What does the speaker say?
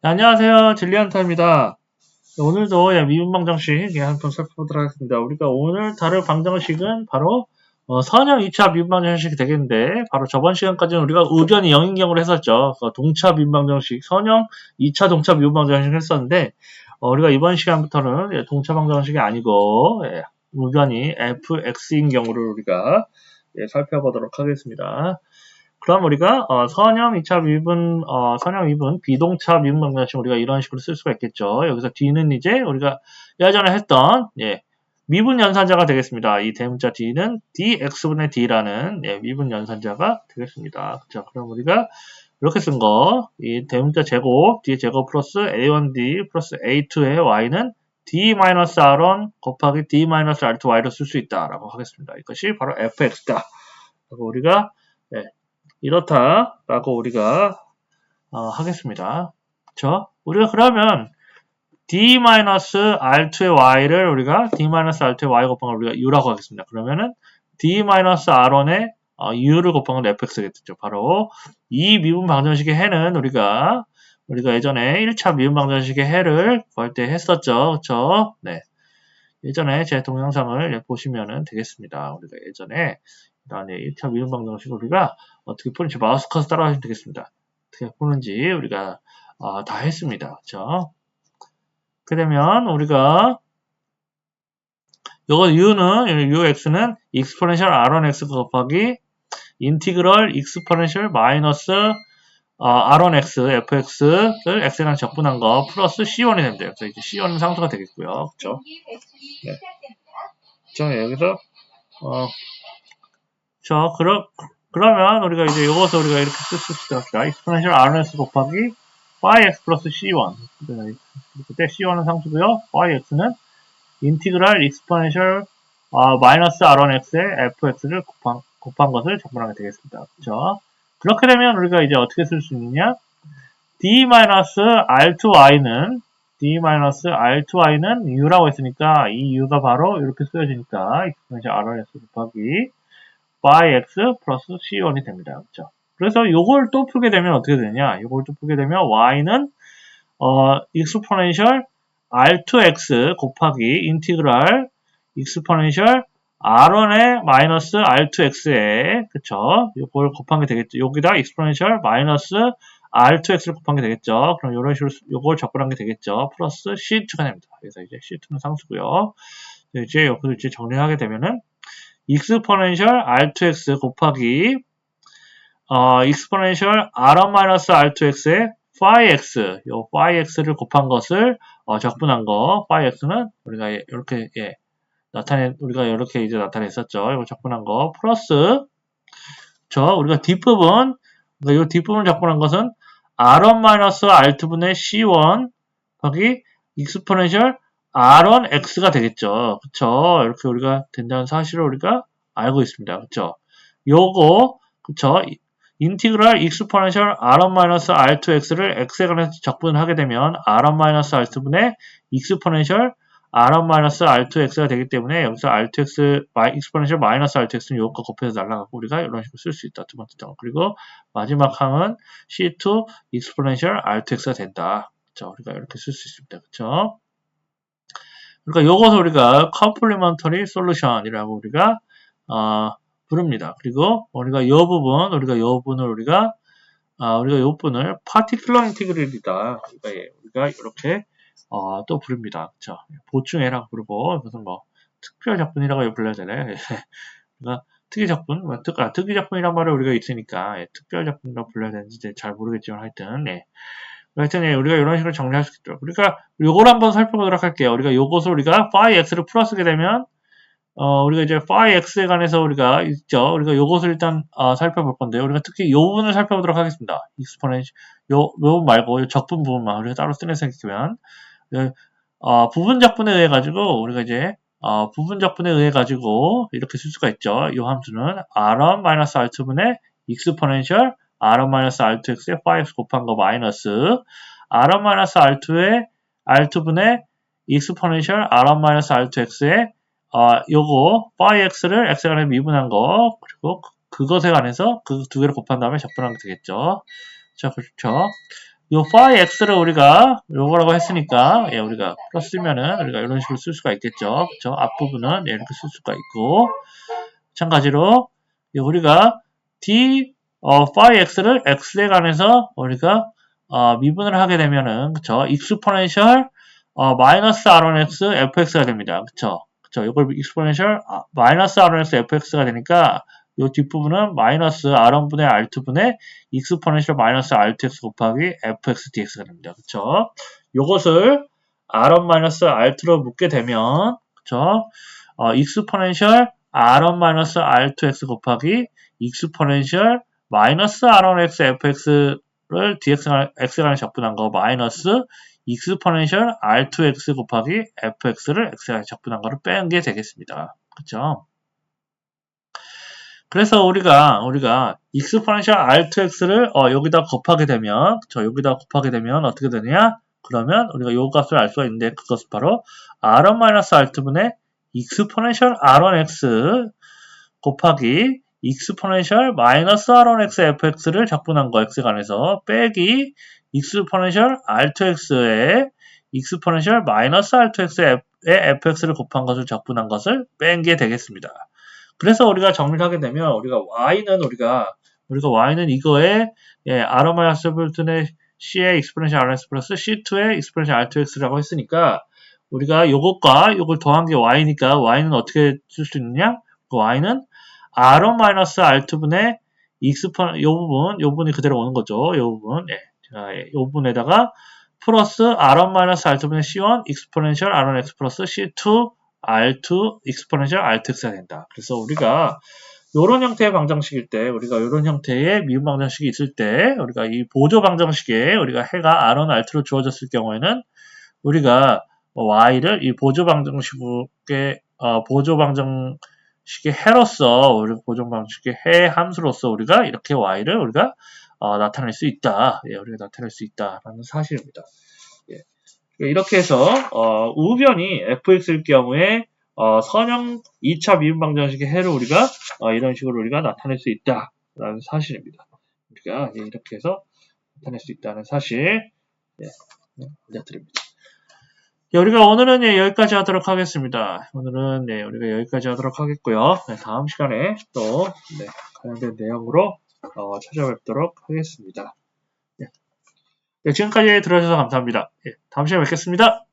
네, 안녕하세요. 진리안타입니다. 네, 오늘도 예, 미분 방정식 예, 한번 살펴보도록 하겠습니다. 우리가 오늘 다룰 방정식은 바로 어, 선형 2차 미분 방정식이 되겠는데 바로 저번 시간까지는 우리가 의견이 0인 경우를 했었죠. 그 동차 미분 방정식, 선형 2차 동차 미분 방정식을 했었는데 어, 우리가 이번 시간부터는 예, 동차 방정식이 아니고 예, 의견이 fx인 경우를 우리가 예, 살펴보도록 하겠습니다. 그럼 우리가 어, 선형 2차 미분, 어, 선형 미분, 비동차 미분 방정식 우리가 이런 식으로 쓸 수가 있겠죠. 여기서 D는 이제 우리가 예전에 했던 예, 미분 연산자가 되겠습니다. 이 대문자 D는 dx분의 D라는 예, 미분 연산자가 되겠습니다. 자, 그럼 우리가 이렇게 쓴 거, 이 대문자 제곱, D 제곱 플러스 A1D 플러스 A2의 Y는 D-R1 곱하기 D-R2Y로 쓸 수 있다라고 하겠습니다. 이것이 바로 fx다. 그리고 우리가 예, 이렇다라고 우리가 어, 하겠습니다. 그렇죠? 우리가 그러면 d-r2의 y를 우리가 d-r2의 y 곱한 걸 우리가 u라고 하겠습니다. 그러면은 d-r1의 어, u를 곱한 건 fx겠죠. 바로 이 미분 방정식의 해는 우리가 우리가 예전에 1차 미분 방정식의 해를 구할 때 했었죠. 그렇죠? 네. 예전에 제 동영상을 보시면 되겠습니다. 우리가 예전에 그 다음에 1차 미분 방정식 우리가 어떻게 푸는지 마우스 커서 따라하시면 되겠습니다. 어떻게 푸는지 우리가 어, 다 했습니다. 그렇죠? 그러면 우리가 요거 u는 ux는 exponential r1x 곱하기 인티그럴 exponential 마이너스 어, r1x fx를 x랑 적분한 거 플러스 c1이 된대요. 그래서 이제 c1은 상수가 되겠고요. 그렇죠? 네. 자, 여기서 어, 자, 그러, 그러면 우리가 이제 이것을 우리가 이렇게 쓸수 있습니다. exponential rns 곱하기 yx 플러스 c1. 그때 c1은 상수고요. yx는 인티그랄 exponential 어, 마이너스 r1x의 fx를 곱한, 곱한 것을 적분하게 되겠습니다. 그렇죠? 그렇게 되면 우리가 이제 어떻게 쓸 수 있느냐? d-r2y는 d-r2y는 u라고 했으니까 이 u가 바로 이렇게 쓰여지니까 exponential r1x 곱하기 yx 플러스 c1이 됩니다. 그렇죠? 그래서 요걸 또 풀게 되면 어떻게 되냐? 요걸 또 풀게 되면 y는 어, exponential r2x 곱하기 인티그랄 exponential r1의 마이너스 r2x에 그쵸? 요걸 곱한 게 되겠죠. 여기다 exponential 마이너스 r2x를 곱한 게 되겠죠. 그럼 이런 식으로 요걸 적분한 게 되겠죠. 플러스 c2가 됩니다. 그래서 이제 c2는 상수고요. 이제 여기서 이제 정리하게 되면은 exponential r2x 곱하기 어, exponential r1-r2x의 phi-x, 요 phi-x를 곱한 것을 어, 적분한 거, phi-x는 우리가 이렇게 예, 나타내 우리가 이렇게 이제 나타냈었죠. 이거 적분한 거 플러스 저 우리가 뒷부분 그러니까 이 뒷부분 적분한 것은 r1-r2분의 c1 거기 exponential r1x가 되겠죠. 그쵸? 이렇게 우리가 된다는 사실을 우리가 알고 있습니다. 그쵸? 요거, 그쵸? 인티그랄 exponential r1-r2x를 x에 관해서 적분을 하게 되면 r1-r2분의 exponential r1-r2x가 되기 때문에 여기서 r2x, exponential r2x는 요것과 곱해서 날라가고 우리가 이런 식으로 쓸 수 있다. 두 번째 장. 그리고 마지막 항은 c2 exponential r2x가 된다. 자, 우리가 이렇게 쓸 수 있습니다. 그쵸? 그러니까 이것을 우리가 complementary solution이라고 우리가 어, 부릅니다. 그리고 우리가 이 부분, 우리가 이 부분을 우리가 아, 우리가 이 부분을 particular integral이다. 우리가, 예, 우리가 이렇게 어, 또 부릅니다. 그쵸? 보충해라고 부르고 무슨 뭐 특별 작품이라고 불러야 되네. 그러니까 특이 작품, 뭐, 특, 아, 특이 작품이란 말이 우리가 있으니까 예, 특별 작품이라고 불러야 되는지 잘 모르겠지만 하여튼 네. 하여튼 예, 우리가 이런 식으로 정리할 수 있죠. 우리가 요걸 한번 살펴보도록 할게요. 우리가 요것을 우리가 phi x를 풀어쓰게 되면 어, 우리가 이제 phi x에 관해서 우리가 있죠. 우리가 요것을 일단 어, 살펴볼 건데요. 우리가 특히 요 부분을 살펴보도록 하겠습니다. exponential 요, 요 부분 말고 요 적분 부분만 우리가 따로 쓰는 생각이면 어, 부분 적분에 의해 가지고 우리가 이제 어, 부분 적분에 의해 가지고 이렇게 쓸 수가 있죠. 이 함수는 r1-r2분의 exponential r1-r2x에 phi x 곱한 거 마이너스 r1-r2의 r2분의 exponential r1-r2x에 어, 요거 phi x를 x에 관해 미분한 거 그리고 그, 그것에 관해서 그 두 개를 곱한 다음에 적분하면 되겠죠. 자, 그렇죠. 요 phi x를 우리가 요거라고 했으니까 예, 우리가 플러스면은 우리가 이런 식으로 쓸 수가 있겠죠. 그쵸? 앞부분은 예, 이렇게 쓸 수가 있고 마찬가지로 예, 우리가 d 어, phi x를 x에 관해서 우리가 어, 미분을 하게 되면은 그쵸? exponential 어, 마이너스 r1x fx가 됩니다. 그쵸? 그쵸? 이걸 exponential 아, 마이너스 r1x fx가 되니까 이 뒷부분은 마이너스 r1분의 r2분의 exponential 마이너스 r2x 곱하기 fx dx가 됩니다. 그쵸? 요것을 r1 마이너스 r2로 묶게 되면 그쵸? 어, exponential r1 마이너스 r2x 곱하기 exponential 마이너스 r1x fx를 x가 적분한 거 마이너스 exponential r2x 곱하기 fx를 x가 적분한 거를 뺀게 되겠습니다. 그쵸? 그래서 우리가 우리가 exponential r2x를 어, 여기다 곱하게 되면 저 여기다 곱하게 되면 어떻게 되느냐? 그러면 우리가 요 값을 알 수가 있는데 그것은 바로 r1-r2분의 exponential r1x 곱하기 exponential 마이너스 r1x fx를 적분한 거 x 관해서 빼기 exponential r2x에 exponential 마이너스 r2x의 fx를 곱한 것을 적분한 것을 뺀 게 되겠습니다. 그래서 우리가 정리를 하게 되면 우리가 y는 우리가 우리가 y는 이거에 예, r-분의 c의 exponential rs 플러스 c2의 exponential r2x라고 했으니까 우리가 요것과 요걸 더한 게 y니까 y는 어떻게 쓸 수 있느냐? 그 y는 r1-r2분의 exponential 요 부분 요 부분이 그대로 오는 거죠. 요 부분 예. 자, 예, 요 부분에다가 플러스 r1-r2분의 c1 exponential r1x 플러스 c2 R2 exponential R2x가 된다. 그래서 우리가 이런 형태의 방정식일 때, 우리가 이런 형태의 미분 방정식이 있을 때, 우리가 이 보조 방정식에 우리가 해가 R1, R2로 주어졌을 경우에는 우리가 y를 이 보조 방정식의 어, 보조 방정 식의 해로서 우리 보조 방정식의 해 함수로서 우리가 이렇게 y를 우리가 어, 나타낼 수 있다. 예, 우리가 나타낼 수 있다라는 사실입니다. 이렇게 해서 어, 우변이 fx일 경우에 어, 선형 2차 미분 방정식의 해를 우리가 어, 이런 식으로 우리가 나타낼 수 있다라는 사실입니다. 우리가 예, 이렇게 해서 나타낼 수 있다는 사실 예, 알려드립니다. 예, 우리가 오늘은 예, 여기까지 하도록 하겠습니다. 오늘은 네, 우리가 여기까지 하도록 하겠고요. 네, 다음 시간에 또 네, 관련된 내용으로 어, 찾아뵙도록 하겠습니다. 네, 지금까지 들어주셔서 감사합니다. 예, 다음 시간에 뵙겠습니다.